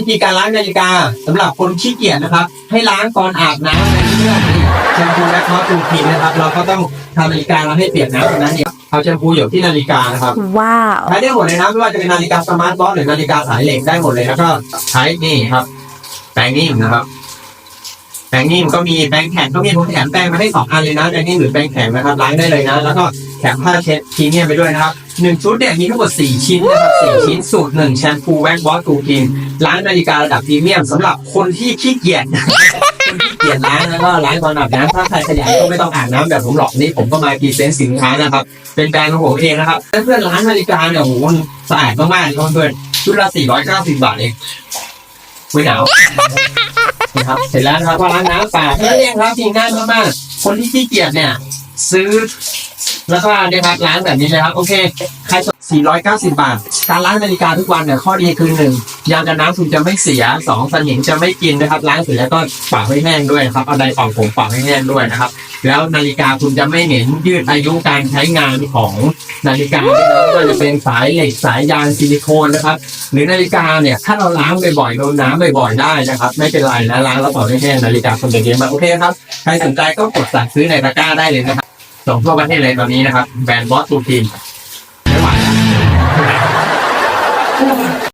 วิธีการล้างนาฬิกาสำหรับคนขี้เกียจนะครับ ให้ล้างก่อนอาบน้ำในเรื่องนี้แชมพูและคอสตูทินนะครับ เราก็ต้องทำนาฬิกาเราให้เปียกน้ำตรงนั้นเนี่ยเอาแชมพูหยดที่นาฬิกานะครับว้าวใช้ได้หมดเลยนะไม่ว่าจะเป็นนาฬิกาสมาร์ทวอทหรือนาฬิกาสายเหล็กได้หมดเลยแล้วก็ใช้นี่ครับแปรงนิ่มนะครับ แปรงนิ่มก็มีแปรงแข็งก็มีผมแถมแปรงมาให้สองอันเลยนะแปรงนิ่มหรือแปรงแข็งนะครับล้างได้เลยนะ แล้วก็แถมผ้าเช็ดพรีเมียมไปด้วยนะครับหนึ่งชุดเนี่ยมีทั้งหมดสี่ชิ้นนะครับสี่ชิ้นสูตรหนึ่งแชมพูแว็กบอสตูกินล้างนาฬิการะดับพรีเมียมสำหรับคนที่ขี้เกียจ คนที่เกียจล้างแล้วก็ล้างตอนอาบน้ำถ้าใครขยันก็ไม่ต้องอาบน้ำแบบผมหรอกนี่ผมก็มาพรีเซนต์สินค้านะครับ เป็นแบรนด์ของผมเองนะครับเพื่อนๆร้านนาฬิกาเนี่ยโอ้โหมันสะอาดมากๆเลยเพื่อนชุดละ490 บาทเองไม่หนาว นะครับเสร็จแล้วนะครับก็ล้างน้ำสะอาดแค่นั้งครับจริงง่ายมากๆคนที่ขี้เกียจเนี่ย ซื้อ แล้วก็เนี่ยครับล้างแบบนี้เลยครับ โอเคใครสน490 บาท การล้างนาฬิกาทุกวันเนี่ยข้อดีคือหนึ่งยางกันน้ำคุณจะไม่เสียสองสนิมจะไม่กินนะครับ ล้างเสร็จแล้วก็ปากให้แห้งด้วยครับเอาไดร์เป่าผมปากให้แห้งด้วยนะครับ แล้วนาฬิกาคุณจะไม่เหม็นยืดอายุการใช้งานของนาฬิกาไม่ว่าจะเป็นสายเหล็กสายยางซิลิโคนนะครับ หรือนาฬิกาเนี่ยถ้าเราล้างบ่อยๆโดนน้ำบ่อยๆได้นะครับ ไม่เป็นไรนะล้างแล้วปล่อยให้แห้งนาฬิกาคุณจะเย็นมาโอเคครับใครสนใจก็กดสั่งซื้อในตะกร้าได้เลยนะครับ ส่งทั่วประเทศเลยตอนนี้นะครับ แบรนด์บอสตูทีม